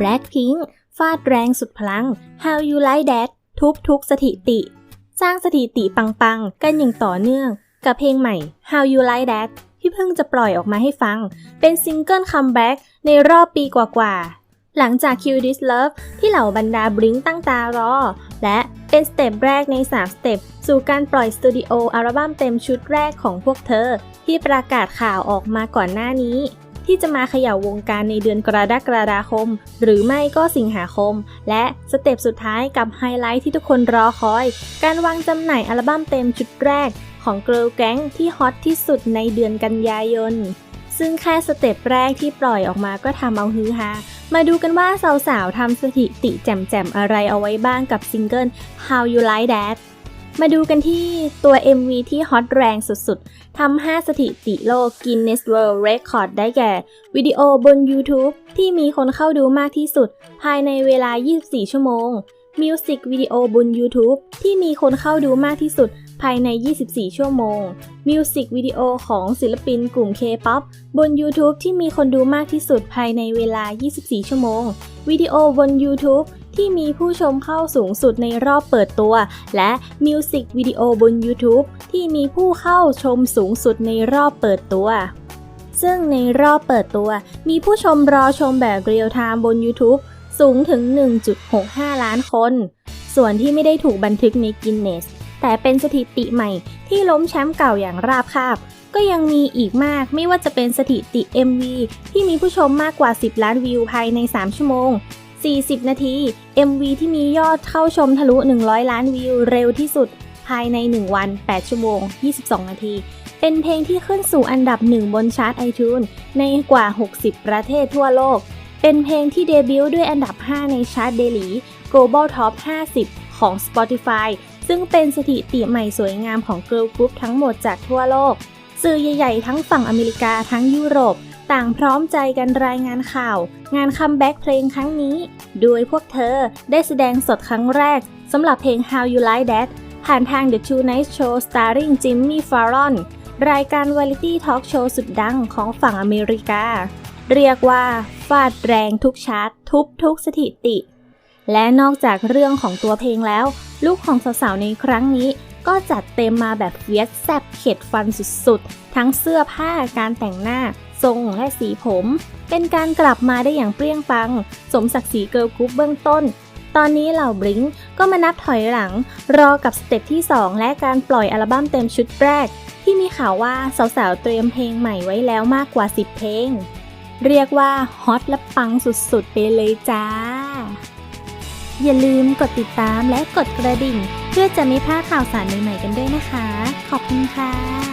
Blackpink ฟาดแรงสุดพลัง How You Like That ทุบทุกสถิติ สร้างสถิติปังๆ กันอย่างต่อเนื่อง กับเพลงใหม่ How You Like That ที่เพิ่งจะปล่อยออกมาให้ฟัง เป็นซิงเกิลคัมแบ็กในรอบปีกว่าๆ หลังจาก Q This Love ที่เหล่าบรรดาบลิงตั้งตารอ และเป็นสเต็ปแรกใน 3 สเต็ป สู่การปล่อยสตูดิโออัลบั้มเต็มชุดแรกของพวกเธอ ที่ประกาศข่าวออกมาก่อนหน้านี้ ที่จะมาเขย่าวงการในเดือนกรกฎาคม หรือไม่ก็สิงหาคม และสเต็ปสุดท้ายกับไฮไลท์ที่ทุกคนรอคอย การวางจำหน่ายอัลบั้มเต็มชุดแรกของ Girl Gang ที่ฮอตที่สุดในเดือนกันยายน ซึ่งแค่สเต็ปแรกที่ปล่อยออกมาก็ทำเอาฮือฮา มาดูกันว่าสาวๆทำสถิติแจ่มๆอะไรเอาไว้บ้างกับซิงเกิล How You Like That มาดูกันที่ตัว MV ที่ฮอตแรงสุดๆ ทำ 5 สถิติโลก Guinness World Record ได้แก่ วิดีโอบน YouTube ที่มีคนเข้าดูมากที่สุด ภายในเวลา 24 ชั่วโมง มิวสิกวิดีโอบน YouTube ที่มีคนเข้าดูมากที่สุด ภายใน 24 ชั่วโมง มิวสิกวิดีโอของศิลปินกลุ่ม K-POP บน YouTube ที่มีคนดูมากที่สุดภายในเวลา 24 ชั่วโมง วิดีโอบน YouTube ที่มีผู้ชมเข้าสูงสุดในรอบเปิดตัว และมิวสิกวิดีโอบน YouTube ที่มีผู้เข้าชมสูงสุดในรอบเปิดตัวซึ่งในรอบเปิดตัว มีผู้ชมรอชมแบบเรียลไทม์บน YouTube สูงถึง 1.65 ล้านคน ส่วนที่ไม่ได้ถูกบันทึกในกินเนส แต่เป็นสถิติใหม่ที่ล้มแชมป์เก่าอย่างราบคาบ ก็ยังมีอีกมากไม่ว่าจะเป็นสถิติ MV ที่มีผู้ชมมากกว่า 10 ล้านวิวภายใน 3 ชั่วโมง 40 นาที MV ที่มียอดเข้าชมทะลุ 100 ล้านวิวเร็วที่สุด ภายใน 1 วัน 8 ชั่วโมง 22 นาที เป็นเพลงที่ขึ้นสู่อันดับหนึ่งบนชาร์ตไอทูนในกว่า 60 ประเทศทั่วโลก เป็นเพลงที่เดบิวต์ด้วยอันดับ 5 ในชาร์ตเดลี Global Top 50 ของ Spotify ซึ่งเป็นสถิติใหม่สวยงามของ Girl Group ทั้งหมดจากทั่วโลก สื่อใหญ่ ๆ ทั้งฝั่งอเมริกาทั้งยุโรป ต่างพร้อมใจกันรายงานข่าว งานคัมแบ็กเพลงครั้งนี้ โดยพวกเธอได้แสดงสดครั้งแรกสำหรับเพลง How You Like That ผ่านทาง The Tonight Show starring Jimmy Fallon รายการวาไรตี้ทอล์กโชว์สุดดังของฝั่งอเมริกา เรียกว่าฟาดแรงทุกชาร์ตทุบทุกสถิติ และนอกจากเรื่องของตัวเพลงแล้ว ลูกของสาวๆในครั้งนี้ ก็จัดเต็มมาแบบเฟียสแซบเข็ดฟันสุดๆ ทั้งเสื้อผ้าการแต่งหน้า ทรงและสีผม เป็นการกลับมาได้อย่างเปรี้ยงปัง สมศักดิ์ศรีเกิร์ลกรุ๊ปเบื้องต้น ตอนนี้เหล่าบลิงก์ก็มานับถอยหลัง รอกับสเต็ปที่ 2 และการปล่อยอัลบั้มเต็มชุดแรก ที่มีข่าวว่าสาวๆเตรียมเพลงใหม่ไว้แล้วมากกว่า 10 เพลง เรียกว่าฮอตและปังสุดๆ ไปเลยจ้า อย่าลืมกดติดตามและกดกระดิ่ง เพื่อจะไม่พลาดข่าวสารใหม่ๆกันด้วยนะคะ ขอบคุณค่ะ